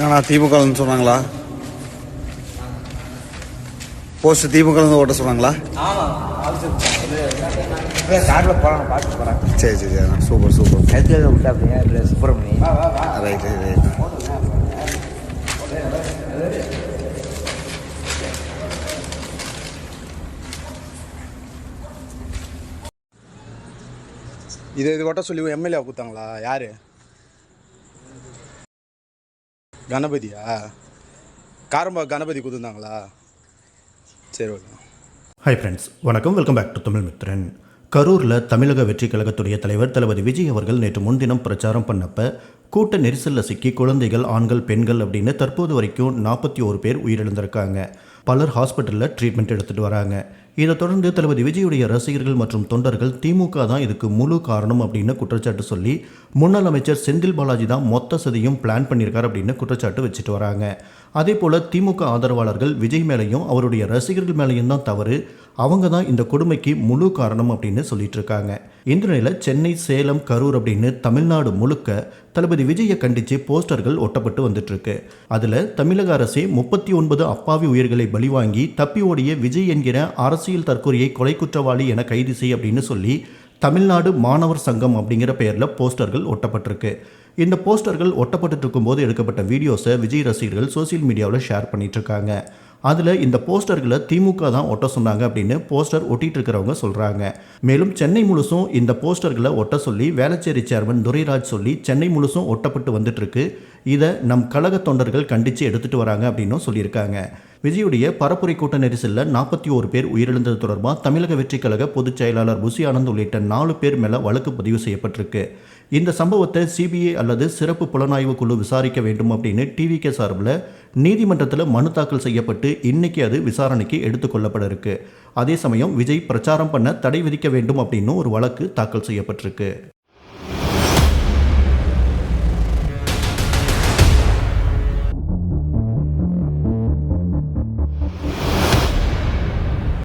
ஏன்னா திமுகன்னு சொன்னாங்களா? போஸ்ட் திமுகலேருந்து ஓட்ட சொன்னாங்களா? சரி சரி சூப்பர் சூப்பர். நேரத்தில் விட்டா அப்படியே இல்லை சுப்பிரமணி ரைட் ரைட் ரைட் இது இது ஓட்ட சொல்லி எம்எல்ஏ கொடுத்தாங்களா யாரு? கணபதியா? காரம்பா கணபதி கொடுத்துருந்தாங்களா சரி ஓகே. ஹாய் ஃப்ரெண்ட்ஸ் வணக்கம். Welcome back to Tamil Mithran கரூரில் தமிழக வெற்றி கழகத்துடைய தலைவர் தளபதி விஜய் அவர்கள் நேற்று முன்தினம் பிரச்சாரம் பண்ணப்ப கூட்ட நெரிசலில் சிக்கி குழந்தைகள் ஆண்கள் பெண்கள் அப்படின்னு தற்போது வரைக்கும் நாற்பத்தி ஒரு பேர் உயிரிழந்திருக்காங்க. பலர் ஹாஸ்பிட்டலில் ட்ரீட்மெண்ட் எடுத்துகிட்டு வராங்க. இதை தொடர்ந்து தளபதி விஜயுடைய ரசிகர்கள் மற்றும் தொண்டர்கள் திமுக தான் இதுக்கு முழு காரணம் அப்படின்னு குற்றச்சாட்டு சொல்லி முன்னாள் அமைச்சர் செந்தில் பாலாஜி தான் மொத்த சதியும் பிளான் பண்ணியிருக்கார் அப்படின்னு குற்றச்சாட்டு வச்சுட்டு வராங்க. அதே போல் திமுக ஆதரவாளர்கள் விஜய் மேலேயும் அவருடைய ரசிகர்கள் மேலேயும் தான் தவறு. அவங்க தான் இந்த கொடுமைக்கு முழு காரணம் அப்படின்னு சொல்லிட்டு இருக்காங்க. இந்த நிலையில் சென்னை சேலம் கரூர் அப்படின்னு தமிழ்நாடு முழுக்க தளபதி விஜயை கண்டித்து போஸ்டர்கள் ஒட்டப்பட்டு வந்துட்டுருக்கு. அதில் தமிழக அரசே முப்பத்தி ஒன்பது அப்பாவி உயிர்களை பலிவாங்கி தப்பி ஓடிய விஜய் என்கிற அரசியல் தற்கொலையை கொலை குற்றவாளி என கைது செய் அப்படின்னு சொல்லி தமிழ்நாடு மாணவர் சங்கம் அப்படிங்கிற பெயரில் போஸ்டர்கள் ஒட்டப்பட்டிருக்கு. இந்த போஸ்டர்கள் ஒட்டப்பட்டு இருக்கும்போது எடுக்கப்பட்ட வீடியோஸை விஜய் ரசிகர்கள் சோஷியல் மீடியாவில் ஷேர் பண்ணிட்டு இருக்காங்க. அதில் இந்த போஸ்டர்களை திமுக தான் ஒட்ட சொன்னாங்க அப்படின்னு போஸ்டர் ஒட்டிட்டு இருக்கிறவங்க சொல்கிறாங்க மேலும் சென்னை முழுசும் இந்த போஸ்டர்களை ஒட்ட சொல்லி வேளச்சேரி சேர்மன் துரைராஜ் சொல்லி சென்னை முழுசும் ஒட்டப்பட்டு வந்துட்டு இருக்கு இதை நம் கழக தொண்டர்கள் கண்டித்து எடுத்துட்டு வராங்க அப்படின்னும் சொல்லியிருக்காங்க. விஜயுடைய பரப்புரை கூட்ட நெரிசலில் நாற்பத்தி ஒரு பேர் உயிரிழந்தது தொடர்பாக தமிழக வெற்றிக் கழக பொதுச் செயலாளர் புசி ஆனந்த் உள்ளிட்ட நாலு பேர் மேலே வழக்கு பதிவு செய்யப்பட்டிருக்கு. இந்த சம்பவத்தை சிபிஐ அல்லது சிறப்பு புலனாய்வு குழு விசாரிக்க வேண்டும் அப்படின்னு டிவிகே சார்பில் நீதிமன்றத்தில் மனு தாக்கல் செய்யப்பட்டு இன்னைக்கு அது விசாரணைக்கு எடுத்துக்கொள்ளப்பட இருக்கு அதே சமயம் விஜய் பிரச்சாரம் பண்ண தடை விதிக்க வேண்டும் அப்படின்னு ஒரு வழக்கு தாக்கல் செய்யப்பட்டிருக்கு.